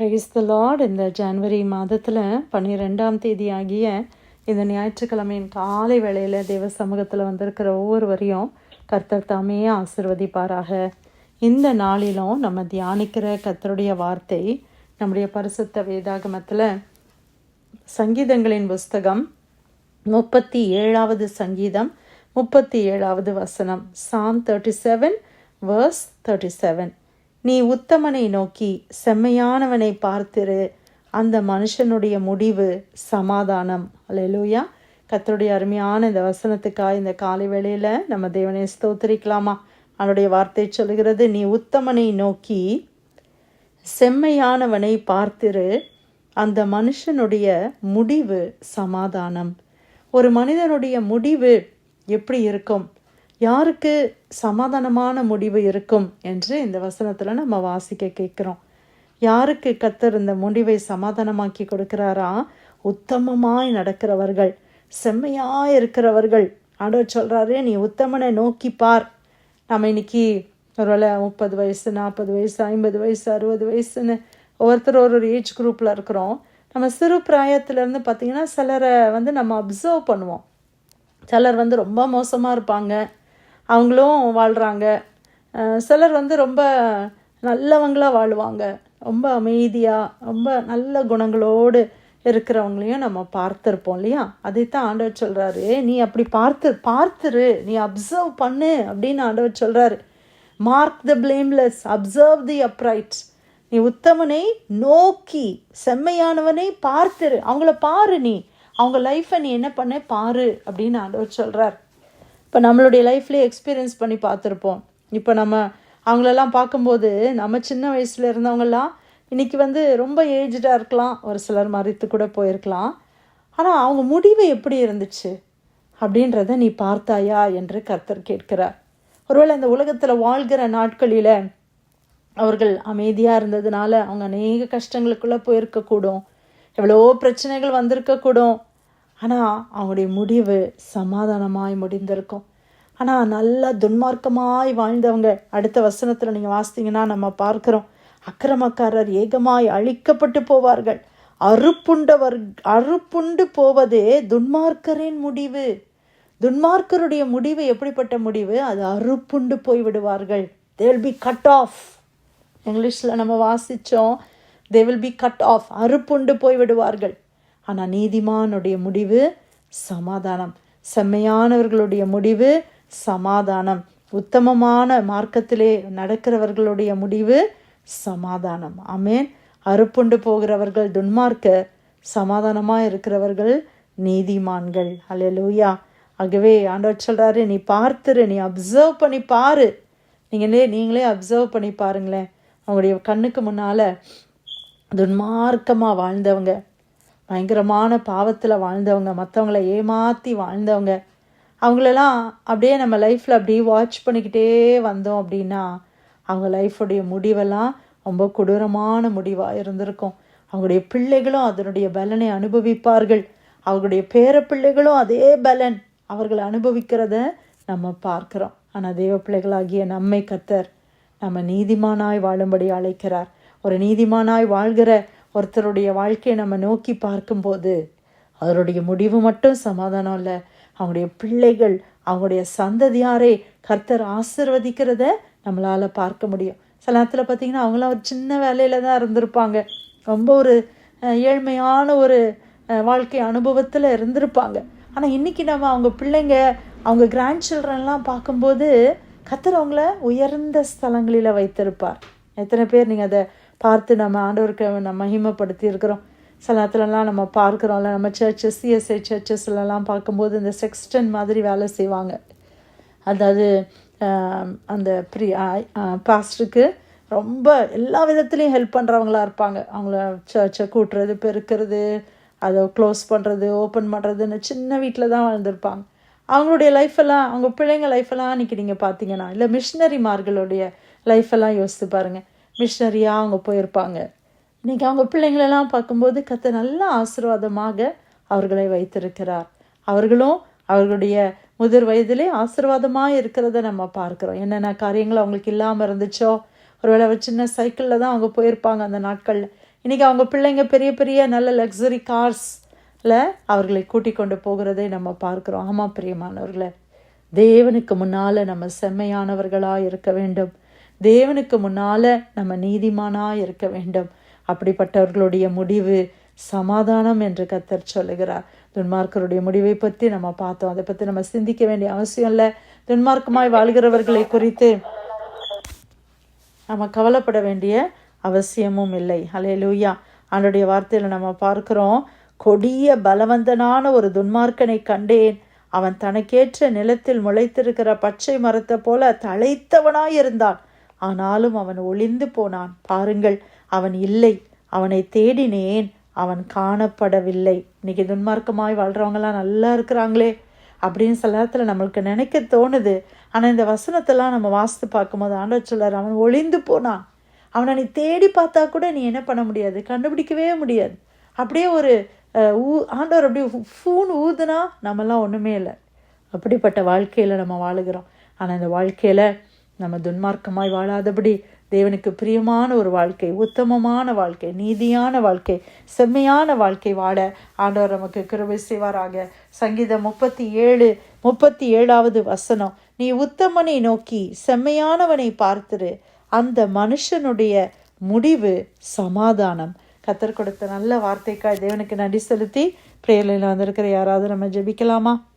Price the lord இந்த ஜனவரி மாதத்தில் பன்னிரெண்டாம் தேதி ஆகிய இந்த ஞாயிற்றுக்கிழமையின் காலை வேளையில் தேவ சமூகத்தில் வந்திருக்கிற ஒவ்வொருவரையும் கர்த்தர் தாமே ஆசிர்வதிப்பாராக. இந்த நாளிலும் நம்ம தியானிக்கிற கர்த்தருடைய வார்த்தை நம்முடைய பரிசுத்த வேதாகமத்தில் சங்கீதங்களின் புஸ்தகம் முப்பத்தி ஏழாவது சங்கீதம் முப்பத்தி ஏழாவது வசனம் Psalm thirty seven verse thirty seven நீ உத்தமனை நோக்கி செம்மையானவனை பார்த்திரு. அந்த மனுஷனுடைய முடிவு சமாதானம். அலையலூயா கத்தருடைய அருமையான இந்த வசனத்துக்காக இந்த காலை வேளையில் நம்ம தேவனை ஸ்தோத்திரிக்கலாமா? அவனுடைய வார்த்தை சொல்கிறது நீ உத்தமனை நோக்கி செம்மையானவனை பார்த்திரு. அந்த மனுஷனுடைய முடிவு சமாதானம். ஒரு மனிதனுடைய முடிவு எப்படி இருக்கும்? யாருக்கு சமாதானமான முடிவு இருக்கும் என்று இந்த வசனத்தில் நம்ம வாசிக்க கேட்குறோம். யாருக்கு கத்தர் இந்த முடிவை சமாதானமாக்கி கொடுக்கிறாரா? உத்தமமாய் நடக்கிறவர்கள் செம்மையாக இருக்கிறவர்கள். ஆண்டவர் சொல்கிறாரு நீ உத்தமனை நோக்கி பார். நம்ம இன்னைக்கு ஒருவேளை முப்பது வயசு நாற்பது வயசு ஐம்பது வயசு அறுபது வயசுன்னு ஒவ்வொருத்தர் ஒரு ஒரு ஏஜ் குரூப்பில் இருக்கிறோம். நம்ம சிறு பிராயத்துலேருந்து பார்த்திங்கன்னா சிலரை வந்து நம்ம அப்சர்வ் பண்ணுவோம். சிலர் வந்து ரொம்ப மோசமாக இருப்பாங்க. அவங்களும் வாழ்கிறாங்க சிலர் வந்து ரொம்ப நல்லவங்களாக வாழ்வாங்க. ரொம்ப அமைதியாக ரொம்ப நல்ல குணங்களோடு இருக்கிறவங்களையும் நம்ம பார்த்துருப்போம் இல்லையா? அதைத்தான் ஆண்டவர் சொல்கிறாரு நீ அப்படி பார்த்து பார்த்துரு. நீ அப்சர்வ் பண்ணு அப்படின்னு ஆண்டவர் சொல்கிறாரு mark the blameless observe the uprights நீ உத்தமனை நோக்கி செம்மையானவனை பார்த்துரு. அவங்கள பாரு நீ. அவங்க லைஃப்பை நீ என்ன பண்ண? பாரு அப்படின்னு ஆண்டவர் சொல்கிறார் இப்போ நம்மளுடைய லைஃப்லேயே எக்ஸ்பீரியன்ஸ் பண்ணி பார்த்துருப்போம். இப்போ நம்ம அவங்களெல்லாம் பார்க்கும்போது நம்ம சின்ன வயசில் இருந்தவங்கெல்லாம் இன்றைக்கி வந்து ரொம்ப ஏஜ்டாக இருக்கலாம். ஒரு சிலர் மறித்து கூட போயிருக்கலாம். ஆனால் அவங்க முடிவு எப்படி இருந்துச்சு? அப்படின்றத நீ பார்த்தாயா என்று கர்த்தர் கேட்கிறார். ஒருவேளை இந்த உலகத்தில் வாழ்கிற நாட்களில் அவர்கள் அமைதியாக இருந்ததுனால அவங்க அநேக கஷ்டங்களுக்குள்ளே போயிருக்கக்கூடும். எவ்வளோ பிரச்சனைகள் வந்திருக்கக்கூடும். ஆனால் அவங்களுடைய முடிவு சமாதானமாய் முடிந்திருக்கும். ஆனால் நல்லா துன்மார்க்கமாய் வாழ்ந்தவங்க அடுத்த வசனத்தில் நீங்கள் வாசித்தீங்கன்னா நம்ம பார்க்குறோம் அக்கிரமக்காரர் ஏகமாய் அழிக்கப்பட்டு போவார்கள். அறுப்புண்டவர் அறுப்புண்டு போவதே துன்மார்க்கரின் முடிவு. துன்மார்க்கருடைய முடிவு எப்படிப்பட்ட முடிவு? அது அறுப்புண்டு போய் விடுவார்கள் they will be cut off இங்கிலீஷில் நம்ம வாசித்தோம் they will be cut off அறுப்புண்டு போய் விடுவார்கள் ஆனால் நீதிமானுடைய முடிவு சமாதானம். செம்மையானவர்களுடைய முடிவு சமாதானம். உத்தமமான மார்க்கத்திலே நடக்கிறவர்களுடைய முடிவு சமாதானம். அமேன் அறுப்புண்டு போகிறவர்கள் துன்மார்க்க சமாதானமாக இருக்கிறவர்கள் நீதிமான்கள். அல்லூயா ஆகவே ஆண்டவர் சொல்கிறாரு நீ பார்த்துரு நீ அப்சர்வ் பண்ணி பாரு. நீங்களே நீங்களே அப்சர்வ் பண்ணி பாருங்களேன். அவங்களுடைய கண்ணுக்கு முன்னால் துன்மார்க்கமாக வாழ்ந்தவங்க. பயங்கரமான பாவத்தில் வாழ்ந்தவங்க மற்றவங்கள ஏமாற்றி வாழ்ந்தவங்க. அவங்களெல்லாம் அப்படியே நம்ம லைஃப்பில் அப்படியே வாட்ச் பண்ணிக்கிட்டே வந்தோம் அப்படின்னா அவங்க லைஃபுடைய முடிவெல்லாம் ரொம்ப கொடூரமான முடிவாக இருந்திருக்கும். அவங்களுடைய பிள்ளைகளும் அதனுடைய பலனை அனுபவிப்பார்கள். அவர்களுடைய பேர பிள்ளைகளும் அதே பலன் அவர்கள் அனுபவிக்கிறத நம்ம பார்க்குறோம். ஆனால் தெய்வ பிள்ளைகளாகிய நம்மை கத்தர் நம்ம நீதிமானாய் வாழும்படி அழைக்கிறார். ஒரு நீதிமானாய் வாழ்கிற ஒருத்தருடைய வாழ்க்கையை நம்ம நோக்கி பார்க்கும்போது அவருடைய முடிவு மட்டும் சமாதானம் இல்லை. அவங்களுடைய பிள்ளைகள் அவங்களுடைய சந்ததியாரை கர்த்தர் ஆசிர்வதிக்கிறத நம்மளால் பார்க்க முடியும். சில நேரத்தில் பார்த்திங்கன்னா அவங்களாம் ஒரு சின்ன வேலையில் தான் இருந்திருப்பாங்க. ரொம்ப ஒரு ஏழ்மையான ஒரு வாழ்க்கை அனுபவத்தில் இருந்திருப்பாங்க. ஆனால் இன்றைக்கி நம்ம அவங்க பிள்ளைங்க அவங்க கிராண்ட் சில்ட்ரன்லாம் பார்க்கும்போது கத்தர் அவங்கள உயர்ந்த ஸ்தலங்களில் வைத்திருப்பார். எத்தனை பேர் நீங்கள் அதை பார்த்து நம்ம ஆண்டவருக்கு நம்ம மகிமைப்படுத்தி இருக்கிறோம். சில நேரத்துலலாம் நம்ம பார்க்குறோம்ல நம்ம சர்ச்சஸ் சிஎஸ்ஐ சர்ச்சஸ்லலாம் பார்க்கும்போது இந்த செக்ஸ்டன் மாதிரி வேலை செய்வாங்க. அதாவது அந்த ப்ரீ பாஸ்டருக்கு ரொம்ப எல்லா விதத்துலேயும் ஹெல்ப் பண்ணுறவங்களா இருப்பாங்க. அவங்கள சர்ச்சை கூட்டுறது பெருக்கிறது அதை க்ளோஸ் பண்ணுறது ஓப்பன் பண்ணுறதுன்னு சின்ன வீட்டில் தான் வாழ்ந்திருப்பாங்க அவங்களுடைய லைஃப்பெல்லாம் அவங்க பிள்ளைங்க லைஃப்பெல்லாம் அன்றைக்கி நீங்கள் பார்த்தீங்கன்னா இல்லை மிஷினரிமார்களுடைய லைஃப்பெல்லாம் யோசித்து பாருங்கள் மிஷினரியாக அவங்க போயிருப்பாங்க. இன்றைக்கி அவங்க பிள்ளைங்களெல்லாம் பார்க்கும்போது கத்த நல்ல ஆசீர்வாதமாக அவர்களை வைத்திருக்கிறார். அவர்களும் அவர்களுடைய முதிர் வயதிலே ஆசீர்வாதமாக இருக்கிறத நம்ம பார்க்குறோம். என்னென்ன காரியங்கள் அவங்களுக்கு இல்லாமல் இருந்துச்சோ ஒருவேளை ஒரு சின்ன சைக்கிளில் தான் அவங்க போயிருப்பாங்க அந்த நாட்களில். இன்றைக்கி அவங்க பிள்ளைங்க பெரிய பெரிய நல்ல லக்ஸரி கார்ஸில் அவர்களை கூட்டிக் கொண்டு போகிறதை நம்ம பார்க்குறோம். ஆமாம் பிரியமானவர்களை. தேவனுக்கு முன்னால் நம்ம செம்மையானவர்களாக இருக்க வேண்டும். தேவனுக்கு முன்னால் நம்ம நீதிமானாக இருக்க வேண்டும். அப்படிப்பட்டவர்களுடைய முடிவு சமாதானம் என்று கத்தர் சொல்லுகிறார். துன்மார்க்கருடைய முடிவை பற்றி நம்ம பார்த்தோம். அதை பற்றி நம்ம சிந்திக்க வேண்டிய அவசியம் இல்லை. துன்மார்க்கமாய் வாழ்கிறவர்களை குறித்து நம்ம கவலைப்பட வேண்டிய அவசியமும் இல்லை. ஹலே லூயா அவனுடைய வார்த்தையில் நம்ம பார்க்குறோம். கொடிய பலவந்தனான ஒரு துன்மார்க்கனை கண்டேன். அவன் தனக்கேற்ற நிலத்தில் முளைத்திருக்கிற பச்சை மரத்தை போல தழைத்தவனாயிருந்தான். ஆனாலும் அவன் ஒளிந்து போனான். பாருங்கள் அவன் இல்லை. அவனை தேடினேன் அவன் காணப்படவில்லை. இன்னைக்கு துன்மார்க்கமாய் வாழ்கிறவங்களாம் நல்லா இருக்கிறாங்களே அப்படின்னு சில நேரத்தில் நம்மளுக்கு நினைக்க தோணுது. ஆனால் இந்த வசனத்தெல்லாம் நம்ம வாசித்து பார்க்கும்போது ஆண்டவர் சொல்லார் அவன் ஒளிந்து போனான். அவனை நீ தேடி பார்த்தா கூட நீ என்ன பண்ண முடியாது கண்டுபிடிக்கவே முடியாது. அப்படியே ஒரு ஊ ஆண்டவர் அப்படியே ஃபூன் ஊதுனா நம்மலாம் ஒன்றுமே இல்லை. அப்படிப்பட்ட வாழ்க்கையில் நம்ம வாழுகிறோம். ஆனால் இந்த வாழ்க்கையில் நம்ம துன்மார்க்கமாய் வாழாதபடி தேவனுக்கு பிரியமான ஒரு வாழ்க்கை உத்தமமான வாழ்க்கை நீதியான வாழ்க்கை செம்மையான வாழ்க்கை வாழ ஆண்டவர் நமக்கு கிருபை செய்வாராக. சங்கீதம் முப்பத்தி ஏழு முப்பத்தி ஏழாவது வசனம். நீ உத்தமனை நோக்கி செம்மையானவனை பார்த்துரு. அந்த மனுஷனுடைய முடிவு சமாதானம். கத்தர் கொடுத்த நல்ல வார்த்தைக்காய் தேவனுக்கு நன்றி செலுத்தி பிரேயலில் வந்திருக்கிற யாராவது நம்ம ஜெபிக்கலாமா?